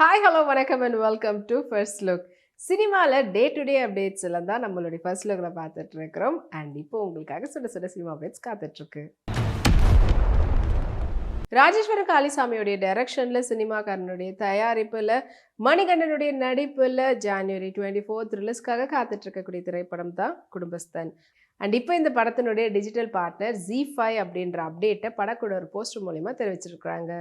Hi hello வணக்கம் and welcome to first look சினிமாவில் day to day updates எல்லாம் தான் நம்மளுடைய ஃபர்ஸ்ட் லுக்கில் பார்த்துட்டு இருக்கிறோம். அண்ட் இப்போ உங்களுக்காக சுட சுட சினிமா அப்டேட்ஸ் காத்துட்ருக்கு. ராஜேஸ்வர காளிசாமியுடைய டைரக்ஷனில் சினிமாக்காரனுடைய தயாரிப்பில் மணிகண்டனுடைய நடிப்பில் ஜான்வரி டுவெண்ட்டி ஃபோர்த் ரிலீஸ்க்காக காத்துட்ருக்கக்கூடிய திரைப்படம் தான் குடும்பஸ்தன். அண்ட் இப்போ இந்த படத்தினுடைய டிஜிட்டல் பார்ட்னர் ஜி ஃபைவ் அப்படின்ற அப்டேட்டை படக்கூட ஒரு போஸ்டர் மூலயமா தெரிவிச்சிருக்கிறாங்க.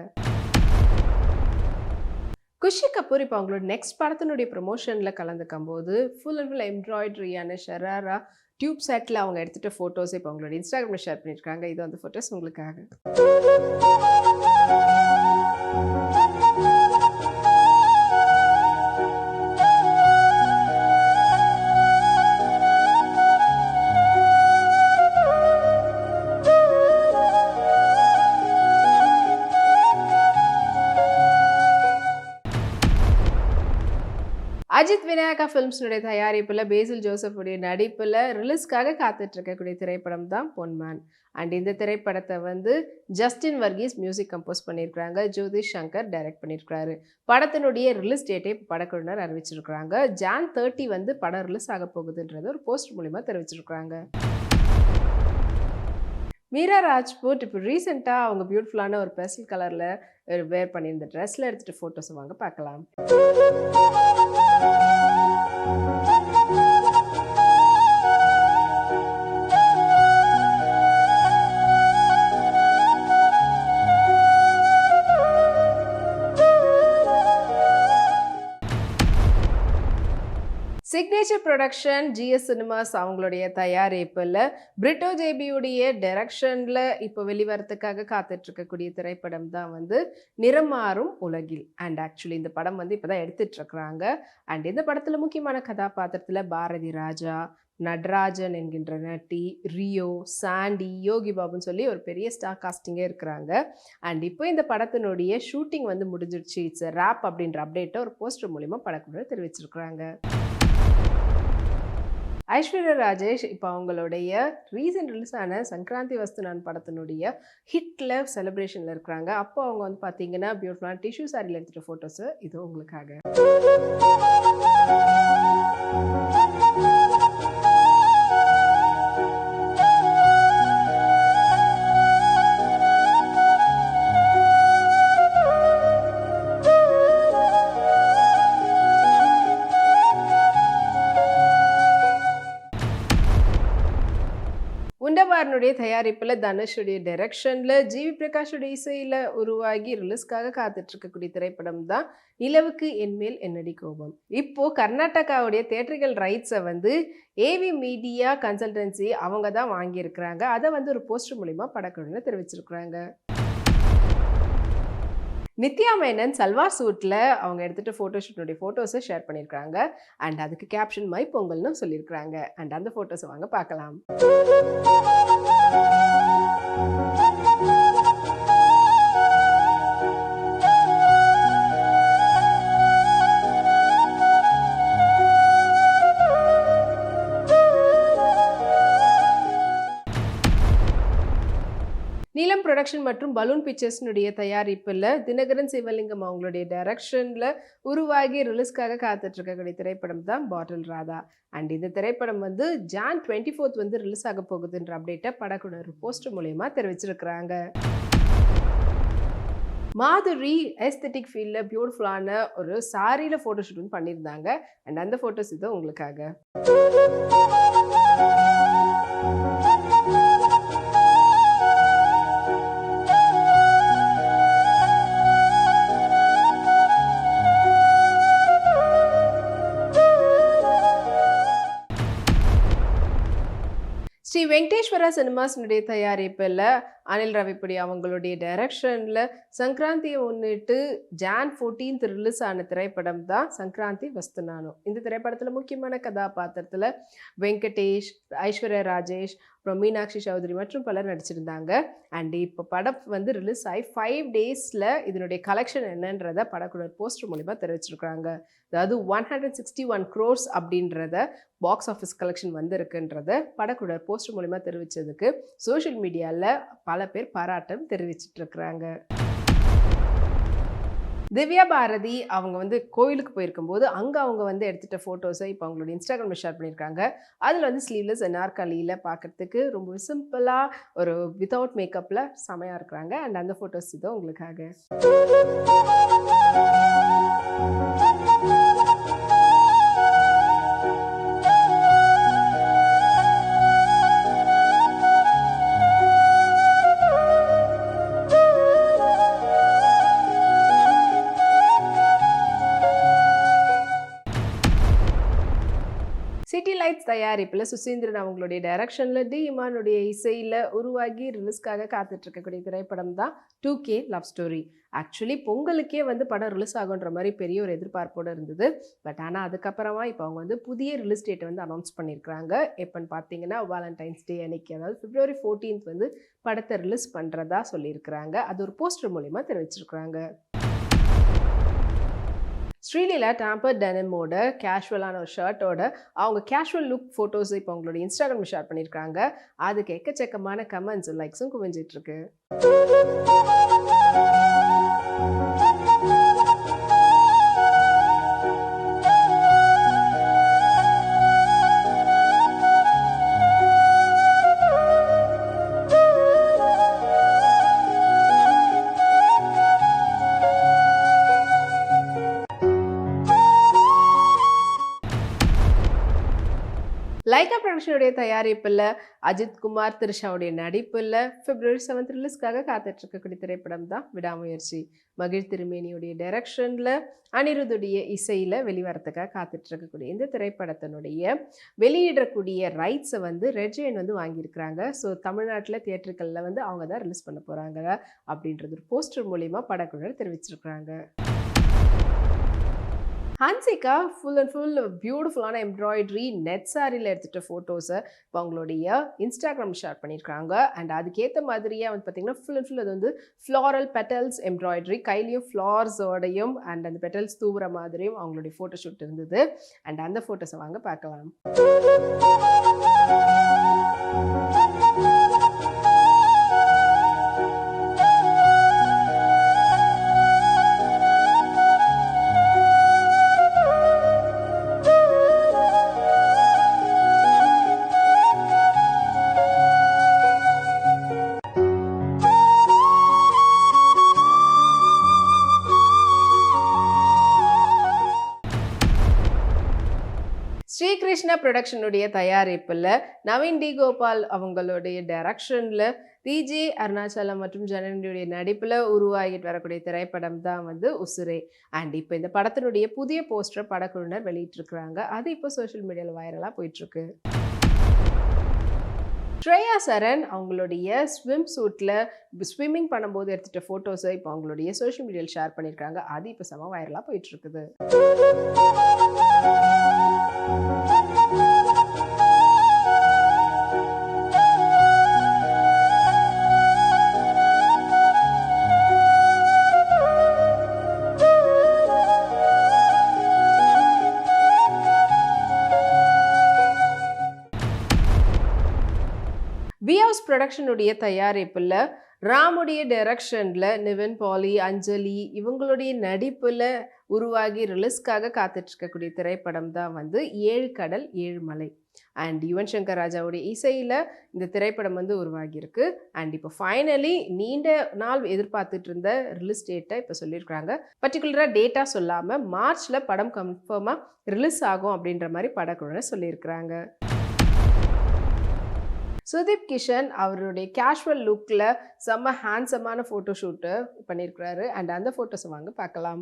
குஷி கபூர் இப்போ அவங்களோட நெக்ஸ்ட் படத்தினுடைய ப்ரொமோஷனில் கலந்துக்கும் போது ஃபுல் அண்ட் ஃபுல் எம்ப்ராய்டரியான ஷராரா டியூப் செட்டில் அவங்க எடுத்துகிட்ட ஃபோட்டோஸ் இப்போ அவங்களோட இன்ஸ்டாகிராமில் ஷேர் பண்ணியிருக்காங்க இது அந்த ஃபோட்டோஸ் உங்களுக்காக. அஜித் விநாயகா ஃபிலிம்ஸ்னுடைய தயாரிப்பில் பேசில் ஜோசஃபுடைய நடிப்பில் ரிலீஸ்க்காக காத்துட்டு இருக்கக்கூடிய திரைப்படம் தான் பொன்மான். அண்ட் இந்த திரைப்படத்தை வந்து ஜஸ்டின் வர்கீஸ் மியூசிக் கம்போஸ் பண்ணியிருக்கிறாங்க. ஜோதிஷ் சங்கர் டைரக்ட் பண்ணியிருக்கிறாரு. படத்தினுடைய ரிலீஸ் டேட்டை இப்போ படக்குழுவினர் அறிவிச்சிருக்கிறாங்க. ஜான் தேர்ட்டி வந்து படம் ரிலீஸ் ஆக போகுதுன்றது ஒரு போஸ்ட் மூலிமா தெரிவிச்சிருக்கிறாங்க. மீரா ராஜ்பூட் இப்போ ரீசெண்டாக அவங்க பியூட்டிஃபுல்லான ஒரு பெஸ்டல் கலரில் வேர் பண்ணியிருந்த ட்ரெஸ்ஸில் எடுத்துகிட்டு ஃபோட்டோஸை வாங்க பார்க்கலாம். சிக்னேச்சர் ப்ரொடக்ஷன் ஜிஎஸ் சினிமாஸ் அவங்களுடைய தயாரிப்பில் பிரிட்டோ ஜேபியுடைய டைரக்ஷனில் இப்போ வெளிவரத்துக்காக காத்துட்ருக்கக்கூடிய திரைப்படம் தான் வந்து நிறமாறும் உலகில். அண்ட் ஆக்சுவலி இந்த படம் வந்து இப்போ தான் எடுத்துட்ருக்குறாங்க. அண்ட் இந்த படத்தில் முக்கியமான கதாபாத்திரத்தில் பாரதி ராஜா நட்ராஜன் என்கின்ற நட்டி ரியோ சாண்டி யோகி பாபுன்னு சொல்லி ஒரு பெரிய ஸ்டார் காஸ்டிங்கே இருக்கிறாங்க. அண்ட் இப்போ இந்த படத்தினுடைய ஷூட்டிங் வந்து முடிஞ்சிடுச்சு. இட்ஸ் ரேப் அப்படின்ற அப்டேட்டை ஒரு போஸ்டர் மூலிமா படக்குழு தெரிவிச்சிருக்கிறாங்க. ஐஸ்வர்யா ராஜேஷ் இப்போ அவங்களுடைய ரீசெண்ட் ரிலீஸ் ஆன சங்கராந்தி வஸ்து நான் படத்தினுடைய ஹிட்ல செலிப்ரேஷனில் இருக்கிறாங்க. அப்போ அவங்க வந்து பார்த்தீங்கன்னா பியூட்டிஃபுல்லான டிஷ்யூ சாரியில் எடுத்துகிட்ட ஃபோட்டோஸு இது உங்களுக்காக. உண்டபாரனுடைய தயாரிப்பில் தனுஷுடைய டைரக்ஷனில் ஜிவி பிரகாஷுடைய இசையில் உருவாகி ரிலீஸ்க்காக காத்துட்டு இருக்கக்கூடிய திரைப்படம் தான் நிலவுக்கு என்மேல் என்னடி கோபம். இப்போது கர்நாடகாவுடைய தேட்டரிக்கல் ரைட்ஸை வந்து ஏவி மீடியா கன்சல்டன்சி அவங்க தான் வாங்கியிருக்கிறாங்க. அதை வந்து ஒரு போஸ்டர் மூலிமா படக்குழுன்னு தெரிவிச்சிருக்கிறாங்க. நித்யா மேனன் சல்வார் சூட்டில் அவங்க எடுத்துகிட்டு ஃபோட்டோஷூட்டுடைய ஃபோட்டோஸை ஷேர் பண்ணியிருக்காங்க அண்ட் அதுக்கு கேப்ஷன் மை பொங்கல்னு சொல்லியிருக்கிறாங்க. அண்ட் அந்த ஃபோட்டோஸை வாங்க பார்க்கலாம். நீலம் ப்ரொடக்ஷன் மற்றும் பலூன் பிக்சர்ஸ்னுடைய தயாரிப்பில் தினகரன் சிவலிங்கம் அவங்களுடைய டைரக்ஷனில் உருவாகி ரிலீஸ்க்காக காத்துட்ருக்கக்கூடிய திரைப்படம் தான் பாட்டில் ராதா. அண்ட் இந்த திரைப்படம் வந்து ஜான் டுவெண்ட்டி ஃபோர்த் வந்து ரிலீஸ் ஆக போகுதுன்ற அப்டேட்டை படக்குழு போஸ்டர் மூலயமா தெரிவிச்சிருக்கிறாங்க. மாதுரி எஸ்தெட்டிக் ஃபீல்டில் பியூட்டிஃபுல்லான ஒரு சாரியில் ஃபோட்டோ ஷூட் பண்ணியிருந்தாங்க. அண்ட் அந்த ஃபோட்டோஸ் இது உங்களுக்காக. ஸ்ரீ வெங்கடேஸ்வரா சினிமாஸினுடைய தயாரிப்பில் அனில் ரவிப்படி அவங்களுடைய டைரக்ஷனில் சங்கராந்தியை முன்னிட்டு ஜான் ஃபோர்டீன்த் ரிலீஸ் ஆன திரைப்படம் தான் சங்கராந்தி வஸ்துனானோ இந்த திரைப்படத்தில் முக்கியமான கதாபாத்திரத்தில் வெங்கடேஷ் ஐஸ்வர்யா ராஜேஷ் அப்புறம் மீனாட்சி சௌத்ரி மற்றும் பலர் நடிச்சிருந்தாங்க. அண்ட் இப்போ படம் வந்து ரிலீஸ் ஆகி ஃபைவ் டேஸில் இதனுடைய கலெக்ஷன் என்னன்றத படக்குழு போஸ்டர் மூலிமா தெரிவிச்சிருக்காங்க அதாவது one hundred sixty one crores அப்படின்றத பாக்ஸ் ஆஃபீஸ் கலெக்ஷன் வந்திருக்குன்றத படக்குழு போஸ்டர் மூலிமா தெரிவித்ததுக்கு சோஷியல் மீடியாவில் பல பல பேர் பாராட்டம் தெரிவிச்சிட்டு இருக்கிறாங்க திவ்யா பாரதி அவங்க வந்து கோயிலுக்கு போயிருக்கும்போது அங்கே அவங்க வந்து எடுத்துகிட்ட ஃபோட்டோஸை இப்போ அவங்களோட இன்ஸ்டாகிராமில் ஷேர் பண்ணியிருக்காங்க. அதில் வந்து ஸ்லீவ்லெஸ் நாற்காலியில் பார்க்கறதுக்கு ரொம்ப சிம்பிளாக ஒரு வித்தவுட் மேக்கப்பில் செமையாக இருக்கிறாங்க. அண்ட் அந்த ஃபோட்டோஸ் இதோ உங்களுக்காக. லைட்ஸ் தயாரிப்பில் சுசீந்திரன் அவங்களுடைய டைரக்ஷனில் டி இமானுடைய இசையில் உருவாகி ரிலீஸ்க்காக காத்துட்ருக்கக்கூடிய திரைப்படம் தான் two K love story actually பொங்கலுக்கே வந்து படம் ரிலீஸ் ஆகுன்ற மாதிரி பெரிய ஒரு எதிர்பார்ப்போடு இருந்தது. பட் ஆனால் அதுக்கப்புறமா இப்போ அவங்க வந்து புதிய ரிலீஸ் டேட்டை வந்து அனௌன்ஸ் பண்ணியிருக்கிறாங்க எப்போன்னு பார்த்தீங்கன்னா வேலண்டைன்ஸ் டே அன்னைக்கு அதாவது பிப்ரவரி ஃபோர்டீன்த் வந்து படத்தை ரிலீஸ் பண்ணுறதா சொல்லியிருக்கிறாங்க. அது ஒரு போஸ்டர் மூலிமா தெரிவிச்சிருக்கிறாங்க. ஸ்ரீலீலா டேம்பர் டெனமோட கேஷுவலான ஒரு ஷர்ட்டோட அவங்க கேஷுவல் லுக் ஃபோட்டோஸ் இப்போ அவங்களோட இன்ஸ்டாகிராம் ஷேர் பண்ணியிருக்காங்க அதுக்கு எக்கச்சக்கமான கமெண்ட்ஸும் லைக்ஸும் குவிஞ்சிட்டு இருக்கு லைகா ப்ரொடக்ஷனுடைய தயாரிப்பில் அஜித் குமார் திரிஷாவுடைய நடிப்பில் பிப்ரவரி செவன்த் ரிலீஸ்க்காக காத்துட்ருக்கக்கூடிய திரைப்படம் தான் விடாமுயற்சி. மகிழ் திருமேனியுடைய டைரக்ஷனில் அனிருதுடைய இசையில் வெளிவரத்துக்காக காத்துட்ருக்கக்கூடிய இந்த திரைப்படத்தினுடைய வெளியிடக்கூடிய ரைட்ஸை வந்து ரெட்ஜெயின் வந்து வாங்கியிருக்கிறாங்க. ஸோ தமிழ்நாட்டில் தியேட்டர்களில் வந்து அவங்க தான் ரிலீஸ் பண்ண போகிறாங்க அப்படின்றது ஒரு போஸ்டர் மூலிமா படக்குழுவர் தெரிவிச்சிருக்கிறாங்க. ஹன்சிகா ஃபுல் அண்ட் ஃபுல் பியூட்டிஃபுல்லான எம்ப்ராய்டரி நெட் சாரியில் எடுத்துகிட்ட ஃபோட்டோஸை இப்போ அவங்களுடைய இன்ஸ்டாகிராம் ஷேர் பண்ணியிருக்காங்க அண்ட் அதுக்கேற்ற மாதிரியே வந்து பார்த்திங்கன்னா ஃபுல் அண்ட் ஃபுல் அது வந்து ஃப்ளாரல் பெட்டல்ஸ் எம்ப்ராய்டரி கையிலையும் ஃப்ளார்ஸோடையும் அண்ட் அந்த பெட்டல்ஸ் தூவுற மாதிரியும் அவங்களுடைய ஃபோட்டோ ஷூட் இருந்தது. அண்ட் அந்த ஃபோட்டோஸை வாங்க பார்க்கலாம். கிருஷ்ணா ப்ரொடக்ஷனுடைய தயாரிப்பில் நவீன் டி கோபால் அவங்களுடைய டைரக்ஷனில் டிஜே அருணாச்சலம் மற்றும் ஜனனியுடைய நடிப்பில் உருவாகிட்டு வரக்கூடிய திரைப்படம் தான் வந்து உசுரே. அண்ட் இப்போ இந்த படத்தினுடைய புதிய போஸ்டர் படக்குழுவினர் வெளியிட்டிருக்கிறாங்க. அது இப்போ சோஷியல் மீடியாவில் வைரலாக போயிட்டுருக்கு. ஸ்ரேயா சரண் அவங்களுடைய ஸ்விம் சூட்டில் ஸ்விம்மிங் பண்ணும்போது எடுத்துகிட்ட ஃபோட்டோஸை இப்போ அவங்களுடைய சோஷியல் மீடியாவில் ஷேர் பண்ணியிருக்காங்க அது இப்போ செம வைரலாக போயிட்டுருக்குது. ப்ரொடக்ஷனுடைய தயாரிப்பில் ராமுடைய டைரக்ஷனில் நிவின் பாலி அஞ்சலி இவங்களுடைய நடிப்பில் உருவாகி ரிலீஸ்க்காக காத்துட்ருக்கக்கூடிய திரைப்படம் தான் வந்து ஏழு கடல் ஏழு மலை. அண்ட் யுவன் சங்கர் ராஜாவுடைய இசையில் இந்த திரைப்படம் வந்து உருவாகியிருக்கு. அண்ட் இப்போ ஃபைனலி நீண்ட நாள் எதிர்பார்த்துட்டு இருந்த ரிலீஸ் டேட்டை இப்போ சொல்லியிருக்கிறாங்க. பர்டிகுலராக டேட்டா சொல்லாமல் மார்ச்சில் படம் கன்ஃபார்மாக ரிலீஸ் ஆகும் அப்படின்ற மாதிரி படக்குழுவை சொல்லியிருக்கிறாங்க. சுதீப் கிஷன் அவருடைய கேஷுவல் லுக்கில் செம்ம ஹேண்ட்ஸமான ஃபோட்டோ ஷூட்டு பண்ணியிருக்கிறாரு அண்ட் அந்த ஃபோட்டோஸை வாங்க பார்க்கலாம்.